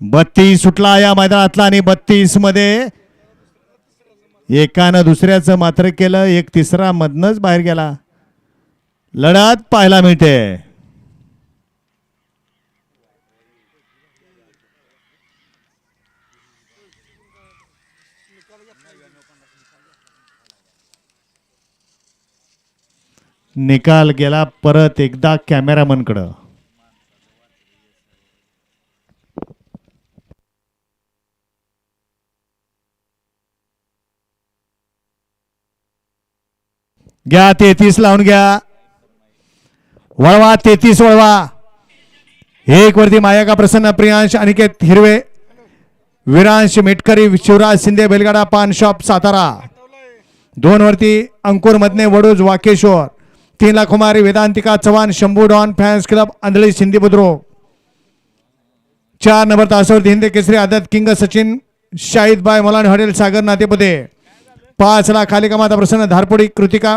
बत्तीस सुटला या मैदानातला आणि बत्तीसमध्ये एकानं दुसऱ्याचं मात्र केलं एक तिसरा मधनच बाहेर गेला. लढत पाहायला मिळते. निकाल गेला परत एकदा कॅमेरामनकडं घ्या तेहतीस लावून घ्या. वळवा तेहतीस वळवा. एक वरती मायाका प्रसन्न प्रियांश अनिकेत हिरवे. विरांश मेटकरी शिवराज शिंदे बेलगाडा पान शॉप सातारा. दोन वरती अंकुर मधने वडूज वाकेश्वर. तीन ला Kumari Vedantika Chavan Shambhu don fans club Andhali Sindhi Budruk. चार नंबर तासावरती हिंद केसरी आदत किंग सचिन शाहिद बाय मलान हॉटेल सागर नातेपदे पाच ला खाली कमाता प्रसन्न धारपोडी कृतिका